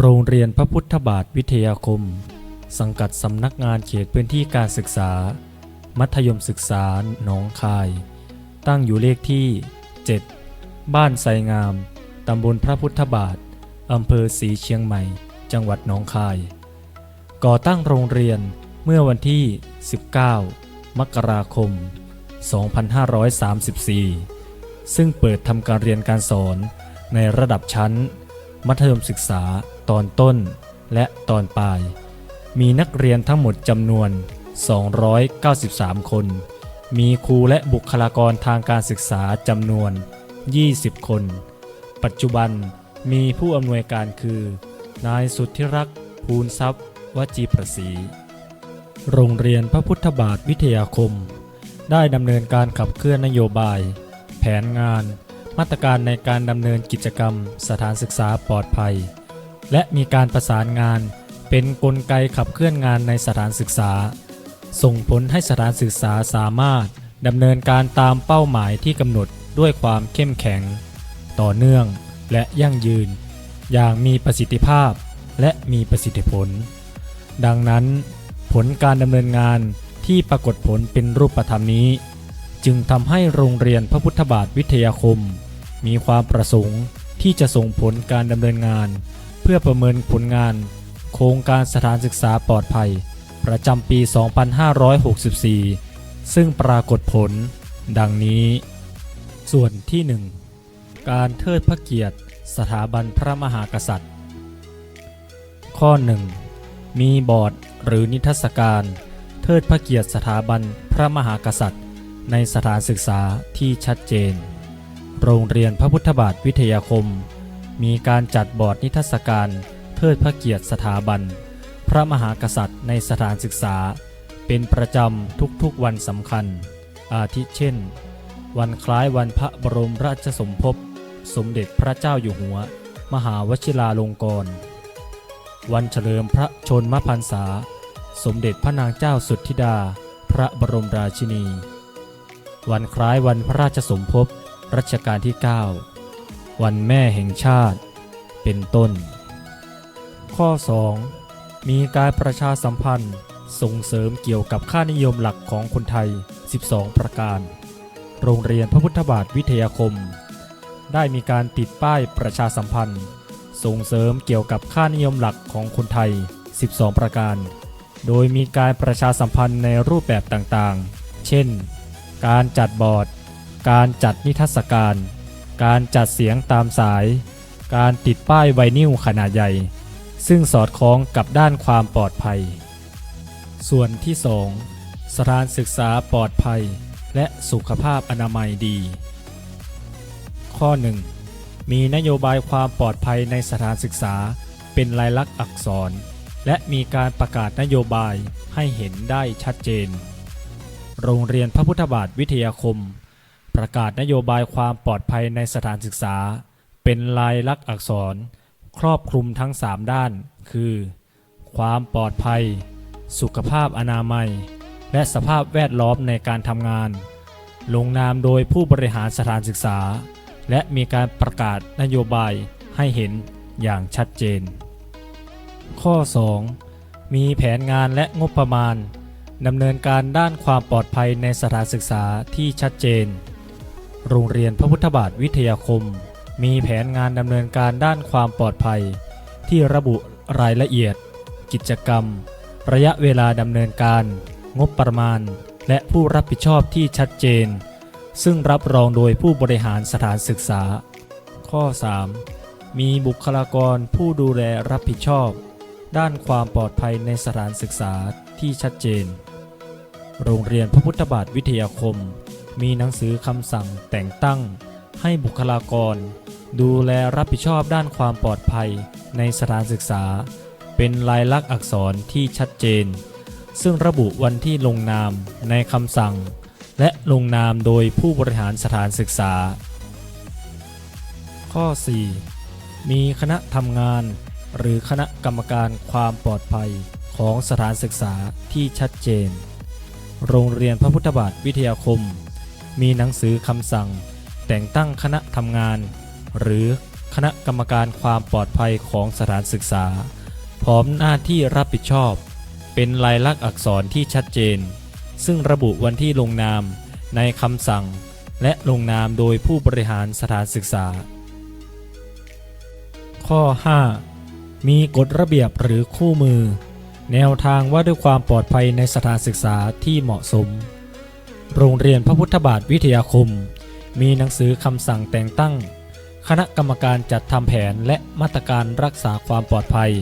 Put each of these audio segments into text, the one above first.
โรงเรียนพระพุทธบาทวิทยาคม สังกัดสำนักงานเขตพื้นที่การศึกษา มัธยมศึกษาหนองคาย ตั้งอยู่เลขที่ 7 บ้านไซงาม ตำบลพระพุทธบาทอำเภอศรีเชียงใหม่ จังหวัดหนองคาย ก่อตั้งโรงเรียนเมื่อวันที่ 19 มกราคม 2534 ซึ่งเปิดทำการเรียนการสอนในระดับชั้น มัธยมศึกษาตอนต้นและตอนปลาย มีนักเรียนทั้งหมดจำนวน 293 คน มีครูและบุคลากรทางการศึกษาจำนวน 20 คน ปัจจุบันมีผู้อำนวยการคือ นายสุทธิรักษ์ภูลทรัพย์วจีประศรีโรงเรียนพระพุทธบาทวิทยาคม ได้ดำเนินการขับเคลื่อนนโยบาย แผนงาน มาตรการในการดำเนินกิจกรรมสถานศึกษาปลอดภัย และมีการประสานงานเป็นนกลไกขับเคลื่อนงานในสถานศึกษา ส่งผลให้สถานศึกษาสามารถดำเนินการตามเป้าหมายที่กำหนดด้วยความเข้มแข็ง ต่อเนื่องและยั่งยืน อย่างมีประสิทธิภาพและมีประสิทธิผล ดังนั้น ผลการดำเนินงานที่ปรากฏผลเป็นรูปธรรมนี้ จึงทำให้โรงเรียนพระพุทธบาทวิทยาคม มีความประสงค์ที่จะส่งผลการดำเนินงาน เพื่อประเมินผลงาน โครงการสถานศึกษาปลอดภัย ประจำปี 2564 ซึ่งปรากฏผล ดังนี้ ส่วนที่ 1 การเทิดพระเกียรติสถาบันพระมหากษัตริย์ ข้อ 1 มีบอร์ดหรือนิทรรศการ เทิดพระเกียรติสถาบันพระมหากษัตริย์ ในสถานศึกษาที่ชัดเจน โรงเรียนพระพุทธบาทวิทยาคม มีการจัดบอร์ดนิทรรศการเทิดพระเกียรติสถาบัน พระมหากษัตริย์ในสถานศึกษา เป็นประจำทุกๆวันสำคัญ อาทิเช่น วันคล้ายวันพระบรมราชสมภพ สมเด็จพระเจ้าอยู่หัว มหาวชิราลงกรณ์วันเฉลิมพระชนมพรรษา สมเด็จพระนางเจ้าสุทธิดา พระบรมราชินี วันคล้ายวันพระราชสมภพ รัชกาลที่ 9 วันแม่แห่งชาติ เป็นต้น ข้อ 2 มีการประชาสัมพันธ์ส่งเสริมเกี่ยวกับค่านิยมหลักของคนไทย 12 ประการ โรงเรียนพระพุทธบาทวิทยาคม ได้มีการติดป้ายประชาสัมพันธ์ ส่งเสริมเกี่ยวกับค่านิยมหลักของคนไทย 12 ประการ โดยมีการประชาสัมพันธ์ในรูปแบบต่างๆ เช่น การจัดบอร์ด การจัดนิทรรศการ การจัดเสียงตามสาย การติดป้ายไวนิลขนาดใหญ่ ซึ่งสอดคล้องกับด้านความปลอดภัย ส่วนที่ 2 สถานศึกษาปลอดภัย และสุขภาพอนามัยดี ข้อ 1 มีนโยบายความปลอดภัยในสถานศึกษาเป็นลายลักษณ์อักษร และมีการประกาศนโยบายให้เห็นได้ชัดเจน โรงเรียนพระพุทธบาทวิทยาคม ประกาศนโยบายความปลอดภัยในสถานศึกษา เป็นลายลักษณ์อักษร ครอบคลุมทั้ง 3 ด้าน คือ ความปลอดภัย สุขภาพอนามัย และสภาพแวดล้อมในการทำงาน ลงนามโดยผู้บริหารสถานศึกษา และมีการประกาศนโยบายให้เห็นอย่างชัดเจน ข้อ 2 มีแผนงานและงบประมาณดำเนินการด้านความปลอดภัยในสถานศึกษาที่ชัดเจน โรงเรียนพระพุทธบาทวิทยาคม มีแผนงานดำเนินการด้านความปลอดภัย ที่ระบุรายละเอียด กิจกรรม ระยะเวลาดำเนินการ งบประมาณ และผู้รับผิดชอบที่ชัดเจน ซึ่งรับรองโดยผู้บริหารสถานศึกษา ข้อ 3 มีบุคลากรผู้ดูแลรับผิดชอบ ด้านความปลอดภัยในสถานศึกษาที่ชัดเจน โรงเรียนพระพุทธบาทวิทยาคม มีหนังสือคำสั่งแต่งตั้ง ให้บุคลากร ดูแลรับผิดชอบด้านความปลอดภัยในสถานศึกษา เป็นลายลักษณ์อักษรที่ชัดเจน ซึ่งระบุวันที่ลงนามในคำสั่ง และลงนามโดยผู้บริหารสถานศึกษา ข้อ 4 มีคณะทำงาน หรือคณะกรรมการความปลอดภัยของสถานศึกษาที่ชัดเจน โรงเรียนพระพุทธบาทวิทยาคม มีหนังสือคำสั่ง แต่งตั้งคณะทำงาน หรือคณะกรรมการความปลอดภัยของสถานศึกษา พร้อมหน้าที่รับผิดชอบ เป็นลายลักษณ์อักษรที่ชัดเจน ซึ่งระบุวันที่ลงนามในคำสั่ง และลงนามโดยผู้บริหารสถานศึกษา ข้อ 5 มีกฎระเบียบหรือคู่มือ แนวทางว่าด้วยความปลอดภัยในสถานศึกษาที่เหมาะสม โรงเรียนพระพุทธบาทวิทยาคม มีหนังสือคำสั่งแต่งตั้ง คณะกรรมการจัดทำแผนและมาตรการรักษาความปลอดภัย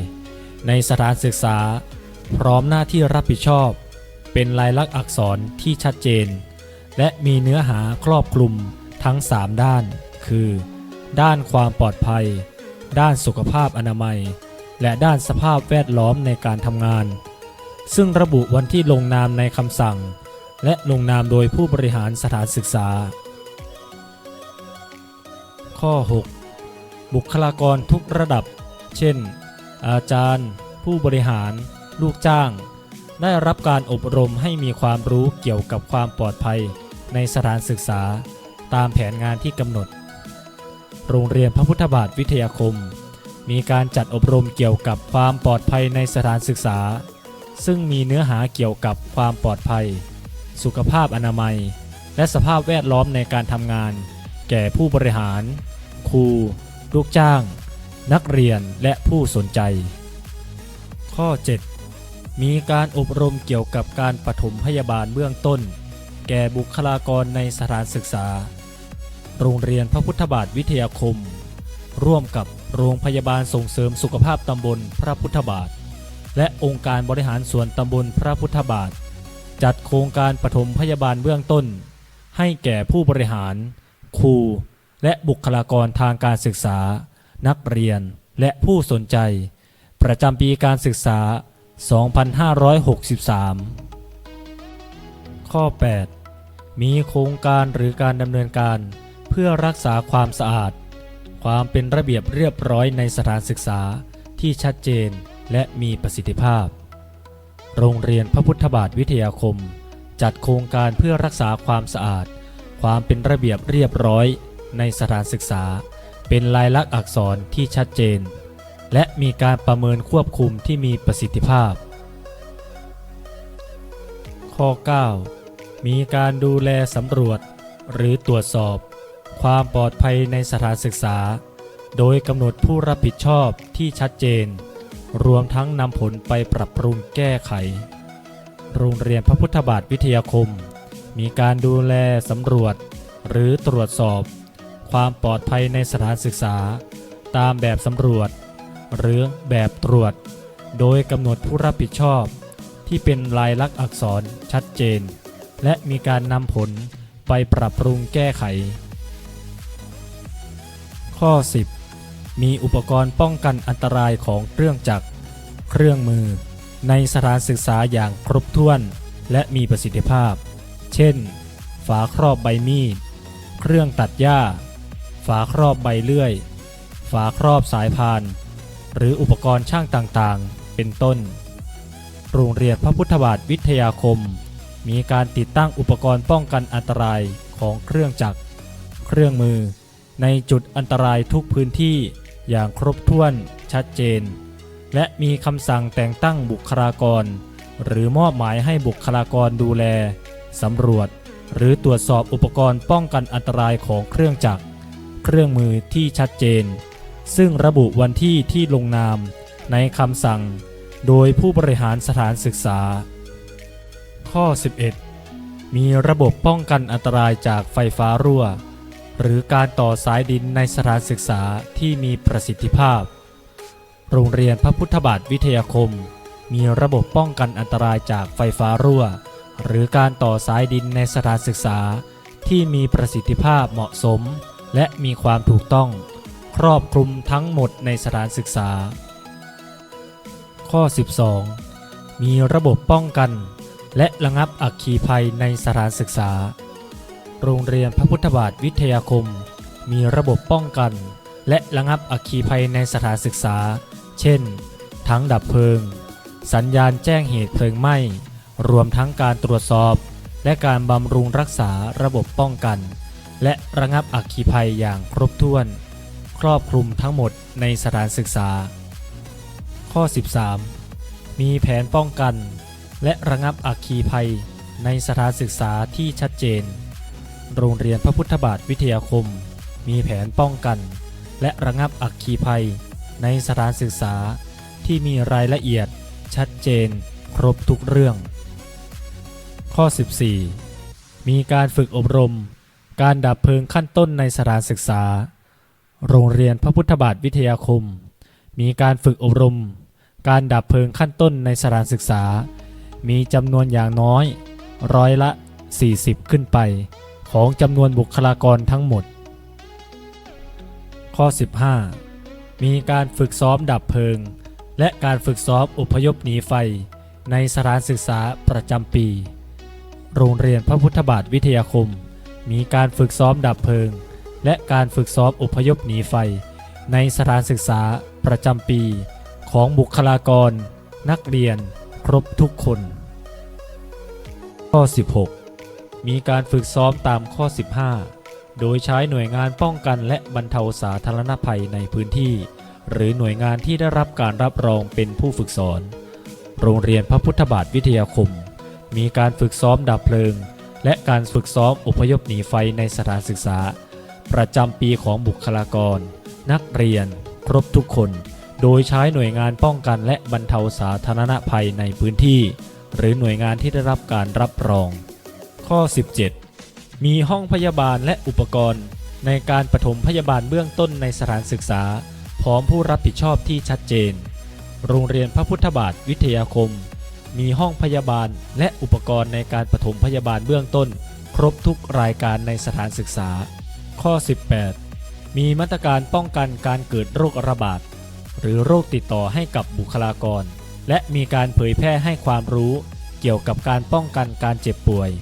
ในสถานศึกษา พร้อมหน้าที่รับผิดชอบ เป็นลายลักษณ์อักษรที่ชัดเจน และมีเนื้อหาครอบคลุมทั้ง 3 ด้าน คือ ด้านความปลอดภัย ด้านสุขภาพอนามัย และด้านสภาพแวดล้อมในการทำงาน ซึ่งระบุวันที่ลงนามในคำสั่ง และลงนามโดยผู้บริหารสถานศึกษา ข้อ 6 บุคลากรทุกระดับ เช่น อาจารย์ ผู้บริหาร ลูกจ้าง ได้รับการอบรมให้มีความรู้เกี่ยวกับความปลอดภัยในสถานศึกษา ตามแผนงานที่กำหนด โรงเรียนพระพุทธบาทวิทยาคม มีการจัดอบรมเกี่ยวกับความปลอดภัยในสถานศึกษา ซึ่งมีเนื้อหาเกี่ยวกับความปลอดภัย สุขภาพอนามัย และสภาพแวดล้อมในการทำงาน แก่ผู้บริหาร ครู ลูกจ้าง นักเรียนและผู้สนใจ ข้อ 7 มีการอบรมเกี่ยวกับการปฐมพยาบาลเบื้องต้น แก่บุคลากรในสถานศึกษา โรงเรียนพระพุทธบาทวิทยาคม ร่วมกับโรงพยาบาลส่งเสริมสุขภาพตำบลพระพุทธบาท และองค์การบริหารส่วนตำบลพระพุทธบาท จัดโครงการปฐมพยาบาลเบื้องต้น ให้แก่ผู้บริหาร ครู และบุคลากรทางการศึกษา นักเรียนและผู้สนใจ ประจำปีการศึกษา 2563 ข้อ 8 มีโครงการหรือการดำเนินการเพื่อรักษาความสะอาด ความเป็นระเบียบเรียบร้อยในสถานศึกษาที่ชัดเจนและมีประสิทธิภาพ โรงเรียนพระพุทธบาทวิทยาคม จัดโครงการเพื่อรักษาความสะอาด ความเป็นระเบียบเรียบร้อยในสถานศึกษา เป็นลายลักษณ์อักษรที่ชัดเจน และมีการประเมินควบคุมที่มีประสิทธิภาพ ข้อ 9 มีการดูแลสำรวจ หรือตรวจสอบ ความปลอดภัยในสถานศึกษา โดยกำหนดผู้รับผิดชอบที่ชัดเจน รวมทั้งนำผลไปปรับปรุงแก้ไข โรงเรียนพระพุทธบาทวิทยาคม มีการดูแลสำรวจ หรือตรวจสอบ ความปลอดภัยในสถานศึกษา ตามแบบสำรวจ หรือแบบตรวจ โดยกำหนดผู้รับผิดชอบ ที่เป็นลายลักษณ์อักษรชัดเจน และมีการนำผลไปปรับปรุงแก้ไข ข้อ 10 มีอุปกรณ์ป้องกันอันตรายของเครื่องจักร เครื่องมือ ในสถานศึกษาอย่างครบถ้วน และมีประสิทธิภาพ เช่น ฝาครอบใบมีด เครื่องตัดหญ้า ฝาครอบใบเลื่อย ฝาครอบสายพาน หรืออุปกรณ์ช่างต่างๆ เป็นต้น โรงเรียนพระพุทธบาทวิทยาคม มีการติดตั้งอุปกรณ์ป้องกันอันตรายของเครื่องจักร เครื่องมือ ในจุดอันตรายทุกพื้นที่ อย่างครบถ้วนชัดเจน และมีคำสั่งแต่งตั้งบุคลากร หรือมอบหมายให้บุคลากรดูแลสำรวจ หรือตรวจสอบอุปกรณ์ป้องกันอันตรายของเครื่องจักร เครื่องมือที่ชัดเจน ซึ่งระบุวันที่ที่ลงนามในคำสั่ง โดยผู้บริหารสถานศึกษา ข้อ 11 มีระบบป้องกันอันตรายจากไฟฟ้ารั่ว หรือการต่อสายดินในสถานศึกษาที่มีประสิทธิภาพ โรงเรียนพระพุทธบาทวิทยาคม มีระบบป้องกันอันตรายจากไฟฟ้ารั่ว หรือการต่อสายดินในสถานศึกษาที่มีประสิทธิภาพเหมาะสม และมีความถูกต้อง ครอบคลุมทั้งหมดในสถานศึกษา ข้อ 12 มีระบบป้องกัน และระงับอัคคีภัยในสถานศึกษา โรงเรียนพระพุทธบาทวิทยาคม มีระบบป้องกัน และระงับอัคคีภัยในสถานศึกษา เช่น ทั้งดับเพลิง สัญญาณแจ้งเหตุเพลิงไหม้ รวมทั้งการตรวจสอบ และการบำรุงรักษาระบบป้องกัน และระงับอัคคีภัยอย่างครบถ้วน ครอบคลุมทั้งหมดในสถานศึกษา ข้อ 13 มีแผนป้องกัน และระงับอัคคีภัยในสถานศึกษาที่ชัดเจน โรงเรียนพระพุทธบาทวิทยาคม มีแผนป้องกัน และระงับอัคคีภัย ในสถานศึกษาที่มีรายละเอียด ชัดเจน ครบทุกเรื่อง ข้อ 14 มีการฝึกอบรม การดับเพลิงขั้นต้นในสถานศึกษา โรงเรียนพระพุทธบาทวิทยาคม มีการฝึกอบรม การดับเพลิงขั้นต้นในสถานศึกษา มีจำนวนอย่างน้อย ร้อยละ 40 ขึ้นไป ของจำนวนบุคลากรทั้งหมด ข้อ 15 มีการฝึกซ้อมดับเพลิง และการฝึกซ้อมอพยพหนีไฟ ในสถานศึกษาประจำปี โรงเรียนพระพุทธบาทวิทยาคม มีการฝึกซ้อมดับเพลิง และการฝึกซ้อมอพยพหนีไฟ ในสถานศึกษาประจำปี ของบุคลากร นักเรียน ครบทุกคน ข้อ 16 มีการฝึกซ้อมตามข้อ 15 โดยใช้หน่วยงานป้องกันและบรรเทาสาธารณภัยในพื้นที่ หรือหน่วยงานที่ได้รับการรับรองเป็นผู้ฝึกสอน โรงเรียนพระพุทธบาทวิทยาคม มีการฝึกซ้อมดับเพลิง และการฝึกซ้อมอพยพหนีไฟในสถานศึกษา ประจำปีของบุคลากร นักเรียน ครบทุกคน โดยใช้หน่วยงานป้องกันและบรรเทาสาธารณภัยในพื้นที่ หรือหน่วยงานที่ได้รับการรับรอง ข้อ 17 มีห้องพยาบาลและอุปกรณ์ ในการปฐมพยาบาลเบื้องต้นในสถานศึกษา พร้อมผู้รับผิดชอบที่ชัดเจน โรงเรียนพระพุทธบาทวิทยาคม มีห้องพยาบาลและอุปกรณ์ในการปฐมพยาบาลเบื้องต้น ครบทุกรายการในสถานศึกษา ข้อ 18 มีมาตรการป้องกันการเกิดโรคระบาดหรือโรคติดต่อให้กับบุคลากร และมีการเผยแพร่ให้ความรู้เกี่ยวกับการป้องกันการเจ็บป่วย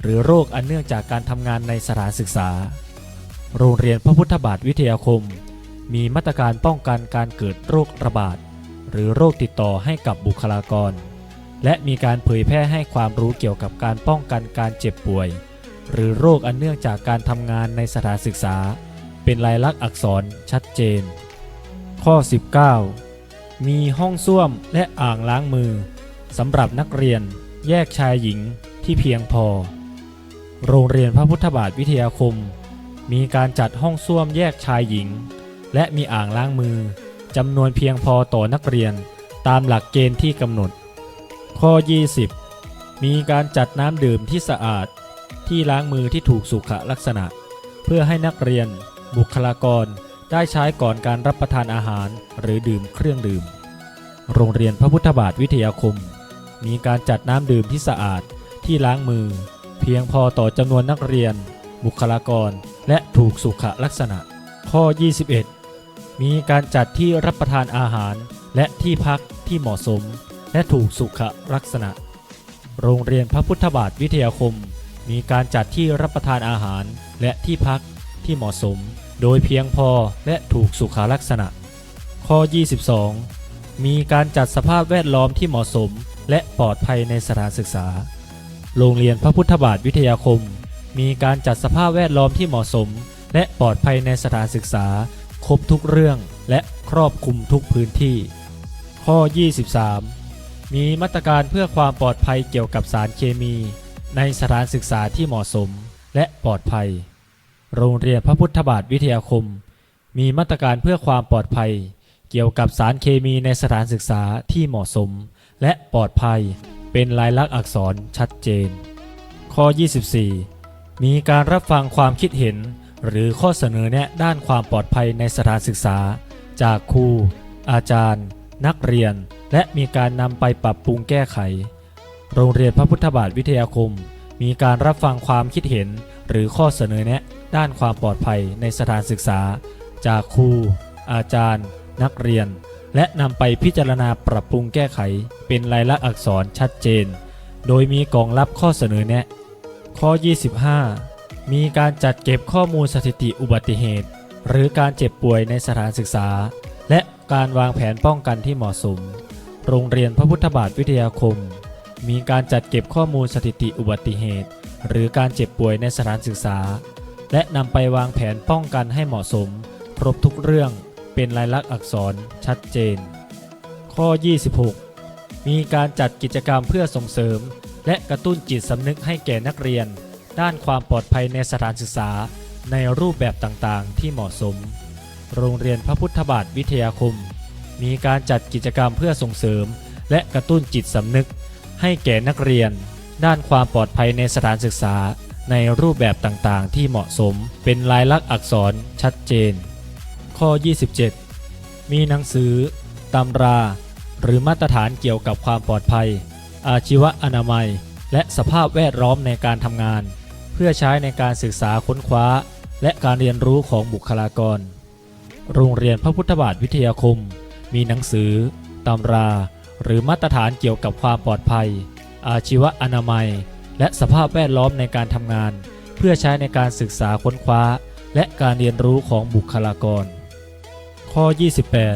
หรือโรคอันเนื่องจากการทำงานในสถานศึกษา โรงเรียนพระพุทธบาทวิทยาคม มีมาตรการป้องกันการเกิดโรคระบาด หรือโรคติดต่อให้กับบุคลากร และมีการเผยแพร่ให้ความรู้เกี่ยวกับการป้องกันการเจ็บป่วย หรือโรคอันเนื่องจากการทำงานในสถานศึกษา เป็นลายลักษณ์อักษรชัดเจน ข้อ 19 มีห้องส้วมและอ่างล้างมือสำหรับนักเรียนแยกชายหญิงที่เพียงพอ โรงเรียนพระพุทธบาทวิทยาคม มีการจัดห้องส้วมแยกชายหญิง และมีอ่างล้างมือจำนวนเพียงพอต่อนักเรียนตามหลักเกณฑ์ที่กำหนด ข้อ 20 มีการจัดน้ำดื่มที่สะอาดที่ล้างมือที่ถูกสุขลักษณะ เพื่อให้นักเรียน บุคลากรได้ใช้ก่อนการรับประทานอาหารหรือดื่มเครื่องดื่ม โรงเรียนพระพุทธบาทวิทยาคม มีการจัดน้ำดื่มที่สะอาดที่ล้างมือ เพียงพอต่อจำนวนนักเรียน บุคลากร และถูกสุขลักษณะ ข้อ 21 มีการจัดที่รับประทานอาหาร และที่พักที่เหมาะสม และถูกสุขลักษณะ โรงเรียนพระพุทธบาทวิทยาคม มีการจัดที่รับประทานอาหาร และที่พักที่เหมาะสม โดยเพียงพอและถูกสุขลักษณะ ข้อ 22 มีการจัดสภาพแวดล้อมที่เหมาะสม และปลอดภัยในสถานศึกษา โรงเรียนพระพุทธบาทวิทยาคม มีการจัดสภาพแวดล้อมที่เหมาะสม และปลอดภัยในสถานศึกษา ครบทุกเรื่องและครอบคลุมทุกพื้นที่ ข้อ 23 มีมาตรการเพื่อความปลอดภัยเกี่ยวกับสารเคมี ในสถานศึกษาที่เหมาะสม และปลอดภัย โรงเรียนพระพุทธบาทวิทยาคม มีมาตรการเพื่อความปลอดภัย เกี่ยวกับสารเคมีในสถานศึกษาที่เหมาะสม และปลอดภัย เป็นลายลักษณ์อักษรชัดเจน ข้อ 24 มีการรับฟังความคิดเห็น หรือข้อเสนอแนะด้านความปลอดภัยในสถานศึกษา จากครู อาจารย์ นักเรียน และมีการนำไปปรับปรุงแก้ไข โรงเรียนพระพุทธบาทวิทยาคม มีการรับฟังความคิดเห็น หรือข้อเสนอแนะด้านความปลอดภัยในสถานศึกษา จากครู อาจารย์ นักเรียน และนำไปพิจารณาปรับปรุงแก้ไข เป็นลายลักษณ์อักษรชัดเจน โดยมีกองรับข้อเสนอแนะ ข้อ 25 มีการจัดเก็บข้อมูลสถิติอุบัติเหตุ หรือการเจ็บป่วยในสถานศึกษา และการวางแผนป้องกันที่เหมาะสม โรงเรียนพระพุทธบาทวิทยาคม มีการจัดเก็บข้อมูลสถิติอุบัติเหตุ หรือการเจ็บป่วยในสถานศึกษา และนำไปวางแผนป้องกันให้เหมาะสม ครบทุกเรื่อง เป็นลายลักษณ์อักษรชัดเจน ข้อ 26 มีการจัดกิจกรรมเพื่อส่งเสริม และกระตุ้นจิตสำนึกให้แก่นักเรียน ด้านความปลอดภัยในสถานศึกษาในรูปแบบต่างๆ ที่เหมาะสม โรงเรียนพระพุทธบาทวิทยาคม มีการจัดกิจกรรมเพื่อส่งเสริม และกระตุ้นจิตสำนึก ให้แก่นักเรียน ด้านความปลอดภัยในสถานศึกษาในรูปแบบต่างๆ ที่เหมาะสม เป็นลายลักษณ์อักษรชัดเจน ข้อ 27 มีหนังสือ ตำรา หรือมาตรฐานเกี่ยวกับความปลอดภัย อาชีวอนามัย และสภาพแวดล้อมในการทำงาน เพื่อใช้ในการศึกษาค้นคว้า และการเรียนรู้ของบุคลากร โรงเรียนพระพุทธบาทวิทยาคม มีหนังสือ ตำรา หรือมาตรฐานเกี่ยวกับความปลอดภัย อาชีวอนามัย และสภาพแวดล้อมในการทำงาน เพื่อใช้ในการศึกษาค้นคว้าและการเรียนรู้ของบุคลากร ข้อ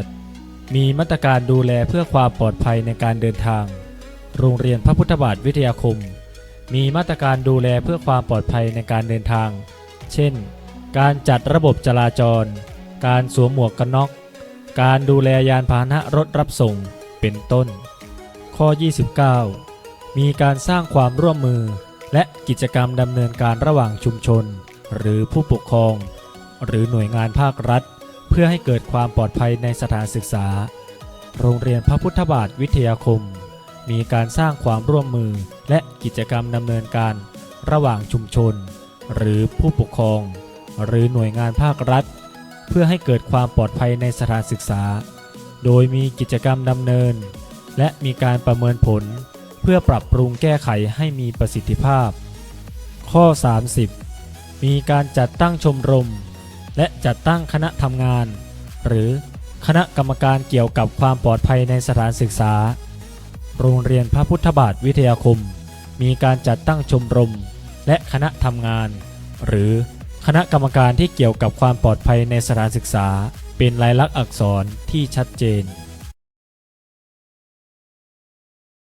28 มีมาตรการดูแลเพื่อความปลอดภัยในการเดินทาง โรงเรียนพระพุทธบาทวิทยาคม มีมาตรการดูแลเพื่อความปลอดภัยในการเดินทาง เช่น การจัดระบบจราจร การสวมหมวกกันน็อก การดูแลยานพาหนะรถรับส่ง เป็นต้น ข้อ 29 มีการสร้างความร่วมมือ และกิจกรรมดำเนินการระหว่างชุมชน หรือผู้ปกครอง หรือหน่วยงานภาครัฐ พื่อให้เกิดความปลอดภัยในสถานศึกษา โรงเรียนพระพุทธบาทวิทยาคม มีการสร้างความร่วมมือและกิจกรรมดำเนินการระหว่างชุมชน หรือผู้ปกครอง หรือหน่วยงานภาครัฐ เพื่อให้เกิดความปลอดภัยในสถานศึกษา โดยมีกิจกรรมดำเนิน และมีการประเมินผล เพื่อปรับปรุงแก้ไขให้มีประสิทธิภาพ ข้อ 30 มีการจัดตั้งชมรม และจัดตั้งคณะทำงาน หรือคณะกรรมการเกี่ยวกับความปลอดภัยในสถานศึกษา โรงเรียนพระพุทธบาทวิทยาคม มีการจัดตั้งชมรม และคณะทำงาน หรือคณะกรรมการที่เกี่ยวกับความปลอดภัยในสถานศึกษา เป็นลายลักษณ์อักษรที่ชัดเจน